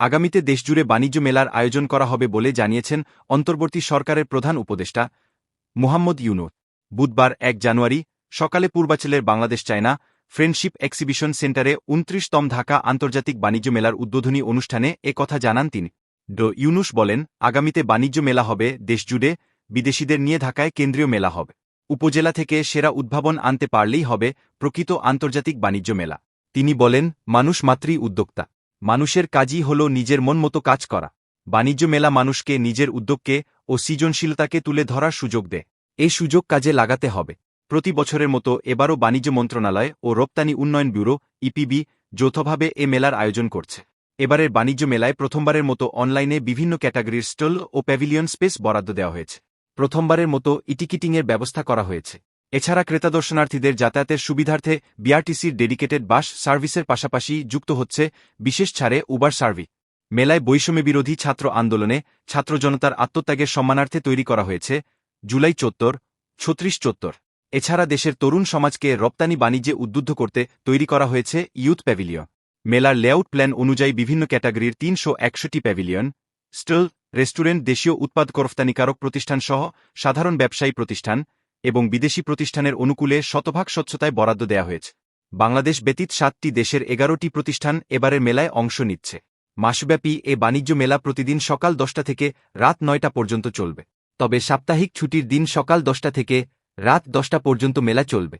আগামীতে দেশজুড়ে বাণিজ্য মেলার আয়োজন করা হবে বলে জানিয়েছেন অন্তর্বর্তী সরকারের প্রধান উপদেষ্টা মোহাম্মদ ইউনুস। বুধবার এক জানুয়ারি সকালে পূর্বাচলের বাংলাদেশ চায়না ফ্রেন্ডশিপ এক্সিবিশন সেন্টারে উনত্রিশতম ঢাকা আন্তর্জাতিক বাণিজ্য মেলার উদ্বোধনী অনুষ্ঠানে কথা জানান তিনি। ড ইউনুস বলেন, আগামীতে বাণিজ্য মেলা হবে, দেশজুড়ে বিদেশিদের নিয়ে ঢাকায় কেন্দ্রীয় মেলা হবে। উপজেলা থেকে সেরা উদ্ভাবন আনতে পারলেই হবে প্রকৃত আন্তর্জাতিক বাণিজ্য মেলা। তিনি বলেন, মানুষ মাত্রই উদ্যোক্তা। মানুষের কাজই হল নিজের মন মতো কাজ করা। বাণিজ্য মেলা মানুষকে, নিজের উদ্যোগকে ও সৃজনশীলতাকে তুলে ধরার সুযোগ দেয়। এই সুযোগ কাজে লাগাতে হবে। প্রতি বছরের মতো এবারও বাণিজ্য মন্ত্রণালয় ও রপ্তানি উন্নয়ন ব্যুরো, ইপিবি, যৌথভাবে এ মেলার আয়োজন করছে। এবারের বাণিজ্য মেলায় প্রথমবারের মতো অনলাইনে বিভিন্ন ক্যাটাগরির স্টল ও প্যাভিলিয়ন স্পেস বরাদ্দ দেওয়া হয়েছে। প্রথমবারের মতো ইটিকিটিংয়ের ব্যবস্থা করা হয়েছে। এছাড়া ক্রেতা দর্শনার্থীদের যাতায়াতের সুবিধার্থে বিআরটিসির ডেডিকেটেড বাস সার্ভিসের পাশাপাশি যুক্ত হচ্ছে বিশেষ ছাড়ে উবার সার্ভিস মেলায় বৈষম্য বিরোধী ছাত্র আন্দোলনে ছাত্র জনতার আত্মত্যাগের সম্মানার্থে তৈরি করা হয়েছে জুলাই চত্বর, ছত্রিশ চত্বর। এছাড়া দেশের তরুণ সমাজকে রপ্তানি বাণিজ্যে উদ্বুদ্ধ করতে তৈরি করা হয়েছে ইউথ প্যাভিলিয়ন। মেলার লেআউট প্ল্যান অনুযায়ী বিভিন্ন ক্যাটাগরির তিনশো একশোটি প্যাভিলিয়ন, স্টল, রেস্টুরেন্ট, দেশীয় উৎপাদ রফতানিকারক প্রতিষ্ঠান সহ সাধারণ ব্যবসায়ী প্রতিষ্ঠান এবং বিদেশি প্রতিষ্ঠানের অনুকূলে শতভাগ স্বচ্ছতায় বরাদ্দ দেয়া হয়েছে। বাংলাদেশ ব্যতীত সাতটি দেশের এগারোটি প্রতিষ্ঠান এবারের মেলায় অংশ নিচ্ছে। মাসব্যাপী এ বাণিজ্য মেলা প্রতিদিন সকাল দশটা থেকে রাত নয়টা পর্যন্ত চলবে। তবে সাপ্তাহিক ছুটির দিন সকাল দশটা থেকে রাত দশটা পর্যন্ত মেলা চলবে।